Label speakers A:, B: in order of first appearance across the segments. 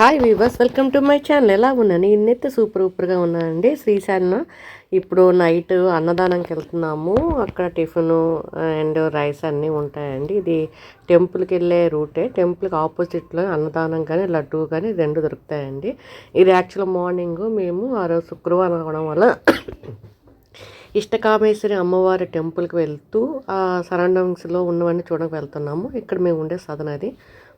A: Hi viewers welcome to my channel ఎలా ఉన్నాను? ఇన్నైతే super సూపర్గా ఉన్నానండి. శ్రీశాన్న ఇప్పుడు నైట్ అన్నదానంకి వెళ్తున్నాము. అక్కడ టిఫిన్ అండ్ రైస్ అన్నీ ఉంటాయండి. ఇది టెంపుల్కి వెళ్ళే రూటే టెంపుల్కి ఆపోజిట్లో అన్నదానం కానీ లడ్డు కానీ రెండు దొరుకుతాయండి. ఇది యాక్చువల్ మార్నింగ్ మేము ఆ రోజు శుక్రవారం అవడం వల్ల ఇష్టకామేశ్వరి అమ్మవారి టెంపుల్కి వెళ్తూ ఆ సరౌండింగ్స్లో ఉన్నవన్నీ చూడడానికి వెళ్తున్నాము. ఇక్కడ మేము ఉండే సదన అది.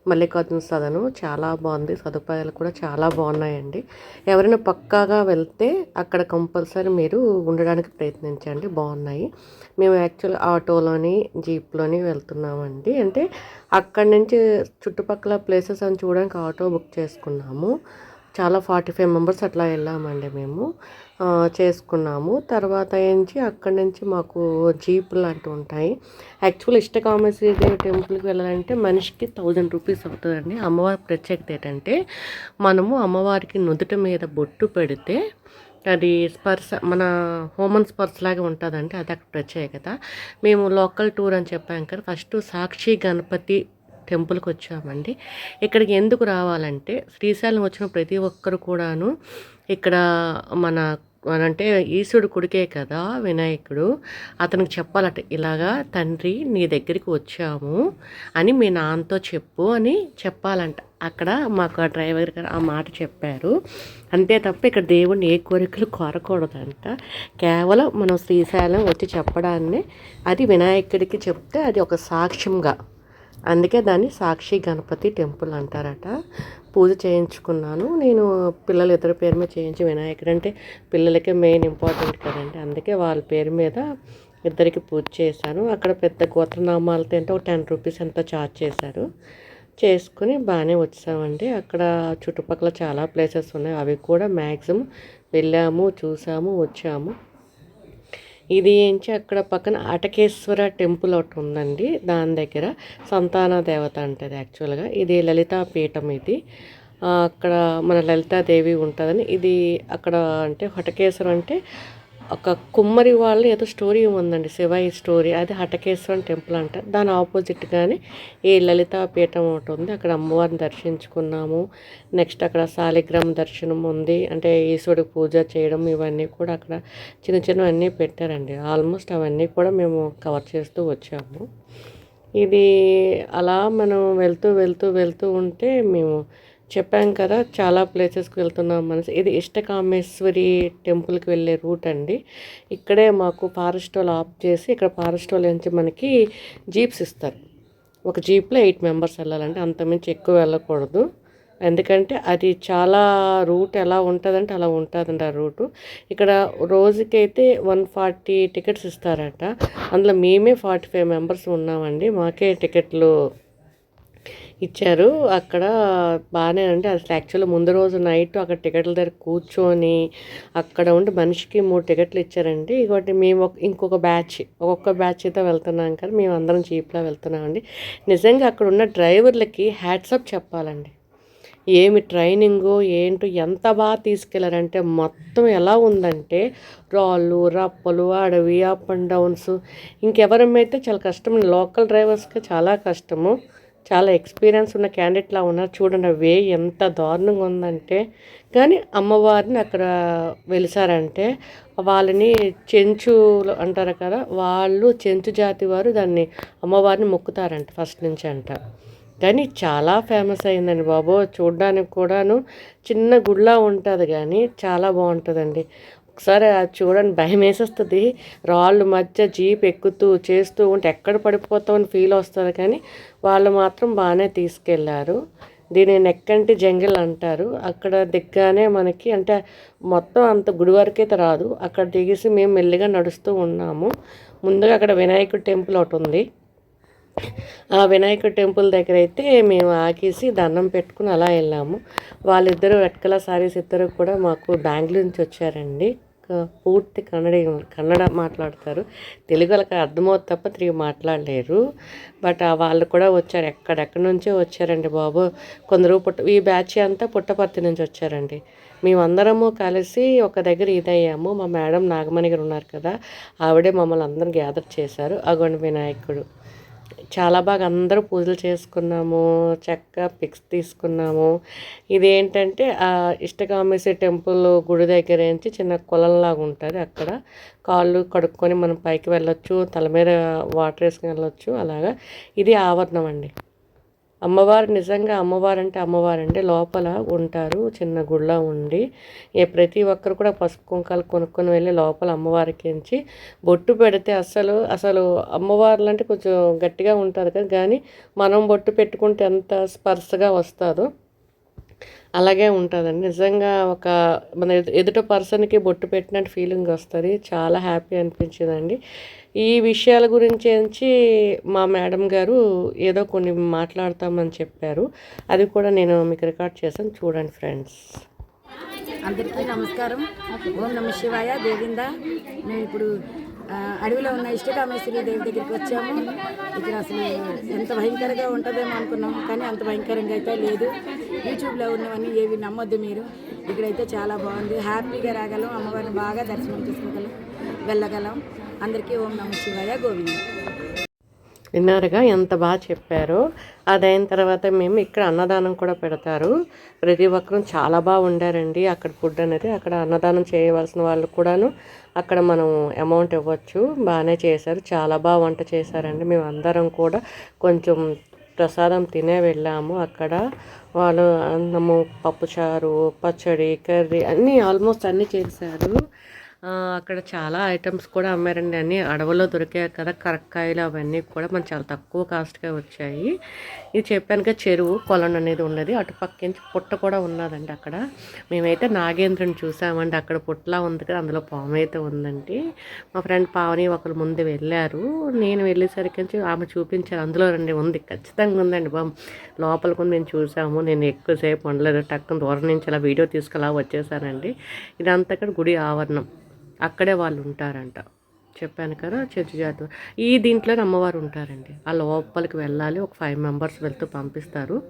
A: మల్లికార్జున సదను చాలా బాగుంది. సదుపాయాలు కూడా చాలా బాగున్నాయండి. ఎవరైనా పక్కాగా వెళ్తే అక్కడ కంపల్సరీ మీరు ఉండడానికి ప్రయత్నించండి. బాగున్నాయి. మేము యాక్చువల్ ఆటోలోని జీప్లోని వెళ్తున్నామండి. అంటే అక్కడి నుంచి చుట్టుపక్కల ప్లేసెస్ అని చూడడానికి ఆటో బుక్ చేసుకున్నాము. చాలా ఫార్టీ ఫైవ్ మెంబర్స్ అట్లా వెళ్ళామండి మేము. చేసుకున్నాము. తర్వాత ఏంచి అక్కడి నుంచి మాకు జీపు లాంటివి ఉంటాయి. యాక్చువల్ ఇష్టకామేశ్వరి టెంపుల్కి వెళ్ళాలంటే మనిషికి థౌజండ్ రూపీస్ అవుతుందండి. అమ్మవారి ప్రత్యేకత ఏంటంటే మనము అమ్మవారికి నుదుట మీద బొట్టు పెడితే అది స్పర్శ మన హోమన్ స్పర్శ లాగా ఉంటుందండి. అది అక్కడ ప్రత్యేకత. మేము లోకల్ టూర్ అని చెప్పాం కదా ఫస్ట్ సాక్షి గణపతి టెంపుల్కి వచ్చామండి ఇక్కడికి ఎందుకు రావాలంటే శ్రీశైలం వచ్చిన ప్రతి ఒక్కరు కూడాను ఇక్కడ మన అంటే ఈశ్వరుడు కొడుకే కదా వినాయకుడు అతనికి చెప్పాలట ఇలాగా తండ్రి నీ దగ్గరికి వచ్చాము అని మీ నాన్నతో చెప్పు అని చెప్పాలంట. అక్కడ మాకు ఆ డ్రైవర్ గారు ఆ మాట చెప్పారు. అంతే తప్ప ఇక్కడ దేవుడిని ఏ కోరికలు కోరకూడదంట. కేవలం మనం శ్రీశైలం వచ్చి చెప్పడాన్ని అది వినాయకుడికి చెప్తే అది ఒక సాక్ష్యంగా అందుకే దాన్ని సాక్షి గణపతి టెంపుల్ అంటారట. పూజ చేయించుకున్నాను. నేను పిల్లలు ఇద్దరు పేరు మీద చేయించి వినాయకుడు అంటే పిల్లలకే మెయిన్ ఇంపార్టెంట్ కదండి. అందుకే వాళ్ళ పేరు మీద ఇద్దరికి పూజ చేశాను. అక్కడ పెద్ద గోత్రనామాలతో అంటే ఒక టెన్ రూపీస్ ఎంతో ఛార్జ్ చేశారు. చేసుకుని బాగానే వచ్చామండి. అక్కడ చుట్టుపక్కల చాలా ప్లేసెస్ ఉన్నాయి. అవి కూడా మ్యాక్సిమం వెళ్ళాము చూసాము వచ్చాము. ఇది ఏంచి అక్కడ పక్కన అటకేశ్వర టెంపుల్ ఒకటి ఉందండి. దాని దగ్గర సంతాన దేవత అంటది యాక్చువల్గా. ఇది లలితా పీఠం ఇది. అక్కడ మన లలితాదేవి ఉంటుందని ఇది అక్కడ అంటే హటకేశ్వరం అంటే ఒక కుమ్మరి వాళ్ళు ఏదో స్టోరీ ఉందండి శివాయి స్టోరీ. అది హటకేశ్వరం టెంపుల్ అంట. దాని ఆపోజిట్గానే ఈ లలితా పీఠం ఒకటి ఉంది. అక్కడ అమ్మవారిని దర్శించుకున్నాము. నెక్స్ట్ అక్కడ శాలిగ్రామ దర్శనం ఉంది. అంటే ఈశ్వరుడికి పూజ చేయడం ఇవన్నీ కూడా అక్కడ చిన్న చిన్నవన్నీ పెట్టారండి. ఆల్మోస్ట్ అవన్నీ కూడా మేము కవర్ చేస్తూ వచ్చాము. ఇది అలా మనం వెళ్తూ వెళ్తూ వెళ్తూ ఉంటే మేము చెప్పాం కదా చాలా ప్లేసెస్కి వెళ్తున్నాం మనసు ఇది ఇష్టకామేశ్వరి టెంపుల్కి వెళ్ళే రూట్ అండి. ఇక్కడే మాకు ఫారెస్ట్ వాళ్ళు ఆఫ్ చేసి ఇక్కడ ఫారెస్ట్ వాళ్ళు నుంచి మనకి జీప్స్ ఇస్తారు. ఒక జీప్లో ఎయిట్ మెంబర్స్ వెళ్ళాలంటే అంతమించి ఎక్కువ వెళ్ళకూడదు. ఎందుకంటే అది చాలా రూట్ ఎలా ఉంటుందంటే అలా ఉంటుందండి ఆ రూటు ఇక్కడ రోజుకైతే వన్ ఫార్టీ టికెట్స్ ఇస్తారట. అందులో మేమే ఫార్టీ ఫైవ్ మెంబర్స్ ఉన్నామండి. మాకే టికెట్లు ఇచ్చారు. అక్కడ బాగానే అంటే అసలు యాక్చువల్లీ ముందు రోజు నైట్ అక్కడ టికెట్ల దగ్గర కూర్చొని అక్కడ ఉండి మనిషికి మూడు టికెట్లు ఇచ్చారండి. ఇంకోటి మేము ఒక ఇంకొక బ్యాచ్ ఒక్కొక్క బ్యాచ్ అయితే వెళ్తున్నాం కదా మేము అందరం చీప్లో వెళ్తున్నామండి. నిజంగా అక్కడ ఉన్న డ్రైవర్లకి హ్యాట్సప్ చెప్పాలండి. ఏమి ట్రైనింగు ఏంటో ఎంత బాగా తీసుకెళ్ళారంటే మొత్తం ఎలా ఉందంటే రాళ్ళు రప్పలు అడవి అప్ అండ్ డౌన్స్ ఇంకెవరమైతే చాలా కష్టం లోకల్ డ్రైవర్స్కి చాలా కష్టము. చాలా ఎక్స్పీరియన్స్ ఉన్న క్యాండిడేట్లా ఉన్నారు. చూడండి వే ఎంత దారుణంగా ఉందంటే కానీ అమ్మవారిని అక్కడ వెలిసారంటే వాళ్ళని చెంచులు అంటారు కదా వాళ్ళు చెంచు జాతి వారు దాన్ని అమ్మవారిని మొక్కుతారంట ఫస్ట్ నుంచి అంట. కానీ చాలా ఫేమస్ అయిందండి బాబు. చూడడానికి కూడాను చిన్న గుడిలా ఉంటుంది కానీ చాలా బాగుంటుందండి. ఒకసారి అది చూడండి భయం వేసేస్తుంది. రాళ్ళు మధ్య జీప్ ఎక్కుతూ చేస్తూ ఉంటే ఎక్కడ పడిపోతామని ఫీల్ వస్తుంది కానీ వాళ్ళు మాత్రం బాగానే తీసుకెళ్ళారు. దీని నెక్కంటి జంగిల్ అంటారు. అక్కడ దిగ్గానే మనకి అంటే మొత్తం అంత గుడి వరకైతే రాదు. అక్కడ దిగేసి మేము మెల్లిగా నడుస్తూ ఉన్నాము. ముందుగా అక్కడ వినాయకుడి టెంపుల్ ఒకటి ఉంది. ఆ వినాయక టెంపుల్ దగ్గర అయితే మేము ఆకేసి దండం పెట్టుకుని అలా వెళ్ళాము. వాళ్ళిద్దరూ రెడ్ కలర్ సారీస్ ఇద్దరు కూడా మాకు బెంగళూరు నుంచి వచ్చారండి. పూర్తి కన్నడ కన్నడ మాట్లాడతారు. తెలుగు వాళ్ళకి అర్థమవుతుంది తప్ప తిరిగి మాట్లాడలేరు. బట్ వాళ్ళు కూడా వచ్చారు. ఎక్కడెక్కడి నుంచో వచ్చారండి బాబు. కొందరు పుట్ట ఈ బ్యాచ్ అంతా పుట్టపర్తి నుంచి వచ్చారండి. మేమందరము కలిసి ఒక దగ్గర ఇదయ్యాము. మా మేడం నాగమణి గారు ఉన్నారు కదా ఆవిడే మమ్మల్ని అందరం గ్యాదర్ చేశారు. అగొండ వినాయకుడు. చాలా బాగా అందరూ పూజలు చేసుకున్నాము చక్కగా పిక్స్ తీసుకున్నాము. ఇదేంటంటే ఆ ఇష్టకామేశ్వరి టెంపుల్ గుడి దగ్గర నుంచి చిన్న కులంలాగా ఉంటుంది. అక్కడ కాళ్ళు కడుక్కొని మనం పైకి వెళ్ళొచ్చు తల మీద వాటర్ వేసుకుని వెళ్ళొచ్చు అలాగా. ఇది ఆవరణం అండి. అమ్మవారు నిజంగా అమ్మవారు అంటే అమ్మవారు అంటే లోపల ఉంటారు చిన్న గుళ్ళ ఉండి. ప్రతి ఒక్కరు కూడా పసుపు కుంకాలు కొనుక్కొని వెళ్ళి లోపల అమ్మవారికి ఎంచి బొట్టు పెడితే అసలు అసలు అమ్మవార్లు అంటే కొంచెం గట్టిగా ఉంటుంది కదా. కానీ మనం బొట్టు పెట్టుకుంటే ఎంత స్పర్శగా వస్తుందో. అలాగే ఉంటుందండి. నిజంగా ఒక మన ఎదుట పర్సన్కి బొట్టు పెట్టినట్టు ఫీలింగ్ వస్తుంది. చాలా హ్యాపీ అనిపించిందండి. ఈ విషయాల గురించి మా మేడం గారు ఏదో కొన్ని మాట్లాడతామని చెప్పారు. అది కూడా నేను మీకు రికార్డ్ చేశాను. చూడండి ఫ్రెండ్స్.
B: అందరికీ నమస్కారం. ఓం నమ శివాయ. గోవింద మేము ఇప్పుడు అడవిలో ఉన్న ఇష్టకామేశ్వరి దేవి దగ్గరికి వచ్చాము. ఇక్కడ అసలు ఎంత భయంకరంగా ఉంటుందేమో అనుకున్నాం కానీ అంత భయంకరంగా అయితే లేదు. యూట్యూబ్లో ఉన్నవన్నీ ఏవి నమ్మొద్దు మీరు. ఇక్కడైతే చాలా బాగుంది. హ్యాపీగా రాగలం. అమ్మవారిని బాగా దర్శనం చేసుకోగలం వెళ్ళగలం. అందరికీ ఓం నమ శివాయ గోవింద.
A: విన్నారుగా ఎంత బాగా చెప్పారో. అదైన తర్వాత మేము ఇక్కడ అన్నదానం కూడా పెడతారు. ప్రతి ఒక్కరూ చాలా బాగా ఉండారండి. అక్కడ ఫుడ్ అనేది అక్కడ అన్నదానం చేయవలసిన వాళ్ళు కూడాను అక్కడ మనం అమౌంట్ ఇవ్వచ్చు. బాగానే చేశారు. చాలా బాగా వంట చేశారండి. మేము అందరం కూడా కొంచెం ప్రసాదం తినే వెళ్ళాము. అక్కడ వాళ్ళు అన్నము పప్పుచారు పచ్చడి కర్రీ అన్నీ ఆల్మోస్ట్ అన్నీ చేశారు. అక్కడ చాలా ఐటమ్స్ కూడా అమ్మారండి. అన్ని అడవుల్లో దొరికాయి కదా కరక్కాయలు అవన్నీ కూడా మనకు చాలా తక్కువ కాస్ట్గా వచ్చాయి. ఇది చెప్పాను చెరువు కొలను అనేది ఉన్నది. అటు పక్కించి పుట్ట కూడా ఉన్నదండి అక్కడ. మేమైతే నాగేంద్రుని చూసామండి. అక్కడ పుట్టలా ఉంది కదా అందులో పాము అయితే ఉందండి. మా ఫ్రెండ్ పావని ఒకరు ముందు వెళ్ళారు. నేను వెళ్ళేసరికి ఆమె చూపించారు. అందులో రండి ఉంది. ఖచ్చితంగా ఉందండి బామ్ లోపలికి ఉంది మేము చూసాము. నేను ఎక్కువసేపు ఉండలేదు. టక్కున దూరం నుంచి అలా వీడియో తీసుకులా వచ్చేసానండి. ఇదంతా ఇక్కడ గుడి ఆవరణం. అక్కడే వాళ్ళు ఉంటారంట. చెప్పాను కదా చర్చి జాతర. ఈ దీంట్లోనే అమ్మవారు ఉంటారండి. ఆ లోపలికి వెళ్ళాలి ఒక ఫైవ్ మెంబర్స్ వెళ్తూ పంపిస్తారు.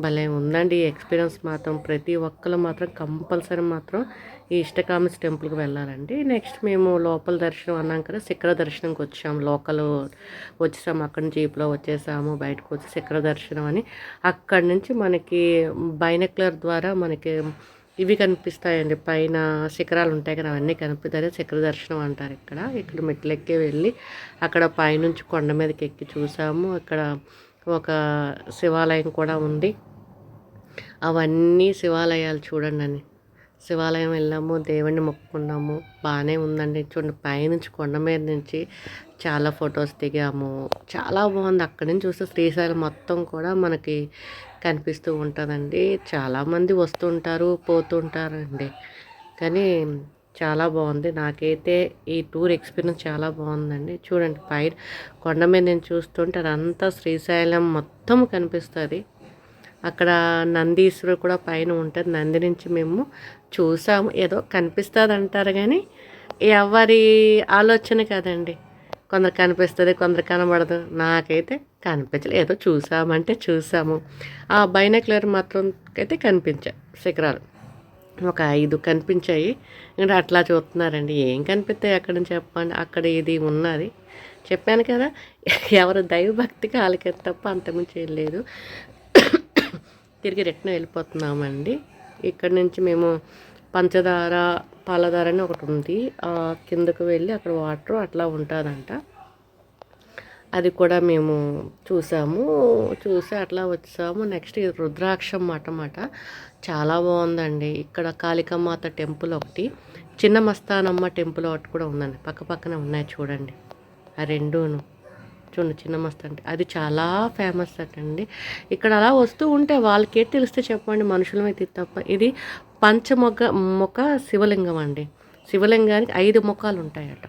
A: భలే ఉందండి ఈ ఎక్స్పీరియన్స్ మాత్రం. ప్రతి ఒక్కరు మాత్రం కంపల్సరీ మాత్రం ఈ ఇష్టకామస్ టెంపుల్కి వెళ్ళాలండి. నెక్స్ట్ మేము లోపల దర్శనం అన్నాం కదా శిఖర దర్శనంకి వచ్చాము లోకల్ వచ్చేసాము అక్కడి నుంచి జీప్లో వచ్చేసాము బయటకు వచ్చి శిఖర దర్శనం అని. అక్కడి నుంచి మనకి బైనక్లర్ ద్వారా మనకి ఇవి కనిపిస్తాయండి. పైన శిఖరాలు ఉంటాయి కదా అవన్నీ కనిపిస్తాయి. శిఖర దర్శనం అంటారు ఇక్కడ. ఇక్కడ మెట్లెక్కి వెళ్ళి అక్కడ పైనుంచి కొండ మీదకి ఎక్కి చూసాము. అక్కడ ఒక శివాలయం కూడా ఉంది. అవన్నీ శివాలయాలు చూడండి అని. శివాలయం వెళ్ళాము దేవుణ్ణి మొక్కుకున్నాము. బాగానే ఉందండి. చూడండి పైనుంచి కొండ మీద నుంచి చాలా ఫొటోస్ దిగాము. చాలా బాగుంది. అక్కడి నుంచి చూస్తే శ్రీశైలం మొత్తం కూడా మనకి కనిపిస్తూ ఉంటుందండి. చాలామంది వస్తుంటారు పోతుంటారండి. కానీ చాలా బాగుంది. నాకైతే ఈ టూర్ ఎక్స్పీరియన్స్ చాలా బాగుందండి. చూడండి పైన కొండ మీద నేను చూస్తుంటే అదంతా శ్రీశైలం మొత్తం కనిపిస్తుంది. అక్కడ నందీశ్వరుడు కూడా పైన ఉంటుంది. నంది నుంచి మేము చూసాము. ఏదో కనిపిస్తుంది అంటారు కానీ ఎవరి ఆలోచన కదండి. కొందరు కనిపిస్తుంది కొందరు కనబడదు. నాకైతే కనిపించలేదు ఏదో చూసామంటే చూసాము. ఆ బైనక్లర్ మాత్రం అయితే కనిపించాయి శిఖరాలు. ఒక ఐదు కనిపించాయి. ఇంకా అట్లా చూస్తున్నారండి. ఏం కనిపిస్తాయి అక్కడ చెప్పండి. అక్కడ ఇది ఉన్నది. చెప్పాను కదా ఎవరు దైవభక్తికి వాళ్ళకి తప్ప అంతకుమించి చేయలేదు లేదు. తిరిగి రిటర్న్ వెళ్ళిపోతున్నామండి. ఇక్కడ నుంచి మేము పంచదార పాలదార అని ఒకటి ఉంది. ఆ కిందకు వెళ్ళి అక్కడ వాటర్ అట్లా ఉంటుందంట. అది కూడా మేము చూసాము. చూసి అట్లా వచ్చాము. నెక్స్ట్ ఇది రుద్రాక్షం అన్నమాట. చాలా బాగుందండి. ఇక్కడ కాళికామాత టెంపుల్ ఒకటి చిన్న మస్తానమ్మ టెంపుల్ ఒకటి కూడా ఉందండి. పక్క పక్కన ఉన్నాయి చూడండి. ఆ రెండును. చూడండి చిన్న మస్తు అంటే. అది చాలా ఫేమస్ అటండి. ఇక్కడ అలా వస్తూ ఉంటే వాళ్ళకే తెలిస్తే చెప్పండి మనుషులమైతే తప్ప. ఇది పంచమొగ్గ మొక్క శివలింగం అండి. శివలింగానికి ఐదు ముఖాలు ఉంటాయట.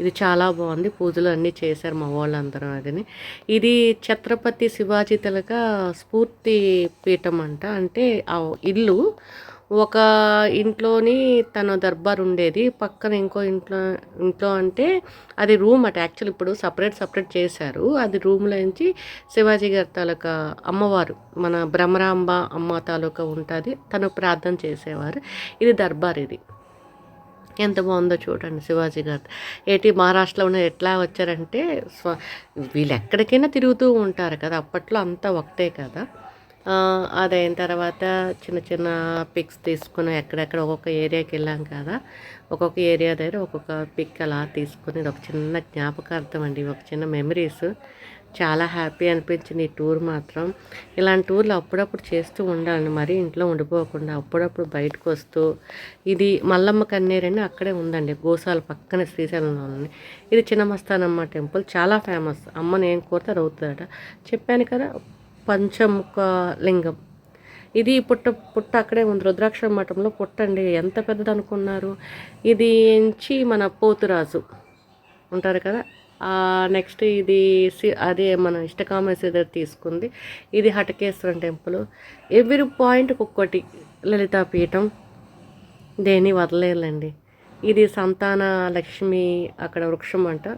A: ఇది చాలా బాగుంది. పూజలు అన్నీ చేశారు మా వాళ్ళందరూ అదిని. ఇది ఛత్రపతి శివాజీ తిలక స్ఫూర్తి పీఠం అంట. అంటే ఆ ఇల్లు ఒక ఇంట్లోని తన దర్బార్ ఉండేది. పక్కన ఇంకో ఇంట్లో ఇంట్లో అంటే అది రూమ్ అట. యాక్చువల్ ఇప్పుడు సపరేట్ సపరేట్ చేశారు. అది రూమ్లో నుంచి శివాజీ గారి తాలూకా అమ్మవారు మన భ్రమరాంబ అమ్మ తాలూకా ఉంటుంది. తను ప్రార్థన చేసేవారు. ఇది దర్బార్ ఇది. ఎంత బాగుందో చూడండి శివాజీ గారు. ఏటి మహారాష్ట్రలో ఉన్న ఎట్లా వచ్చారంటే స్వ వీళ్ళు ఎక్కడికైనా తిరుగుతూ ఉంటారు కదా. అప్పట్లో అంతా ఒకటే కదా. అదైన తర్వాత చిన్న చిన్న పిక్స్ తీసుకుని ఎక్కడెక్కడ ఒక్కొక్క ఏరియాకి వెళ్ళాం కదా. ఒక్కొక్క ఏరియా దగ్గర ఒక్కొక్క పిక్ అలా తీసుకుని ఇది ఒక చిన్న జ్ఞాపకార్థం అండి. ఒక చిన్న మెమరీస్. చాలా హ్యాపీ అనిపించింది ఈ టూర్ మాత్రం. ఇలాంటి టూర్లు అప్పుడప్పుడు చేస్తూ ఉండాలండి. మరీ ఇంట్లో ఉండిపోకుండా అప్పుడప్పుడు బయటకు వస్తూ ఇది మల్లమ్మ కన్నేరు అక్కడే ఉందండి. గోసాల పక్కన శ్రీశైలంలో ఇది చిన్నమస్తానమ్మ టెంపుల్. చాలా ఫేమస్. అమ్మ నేను కోరితే అది అవుతుందట చెప్పాను కదా పంచముఖ లింగం ఇది పుట్ట పుట్ట అక్కడే ఉంది. రుద్రాక్ష మఠంలో పుట్టండి. ఎంత పెద్దది అనుకున్నారు ఇది ఎంచి మన పోతురాజు ఉంటారు కదా? నెక్స్ట్ ఇది సి- అదే మన ఇష్టకామేశ్వర దగ్గర తీసుకుంది. ఇది హటకేశ్వరం టెంపుల్. ఎవ్రీ పాయింట్ ఒక్కొక్కటి లలితా పీఠం దేని వదలేదండి ఇది సంతాన లక్ష్మి అక్కడ వృక్షం అంట.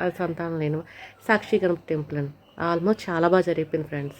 A: అది సంతానం లేను సాక్షి గణపతి టెంపుల్ అని ఆల్మోస్ట్ చాలా బాగా జరిగిపోయింది ఫ్రెండ్స్.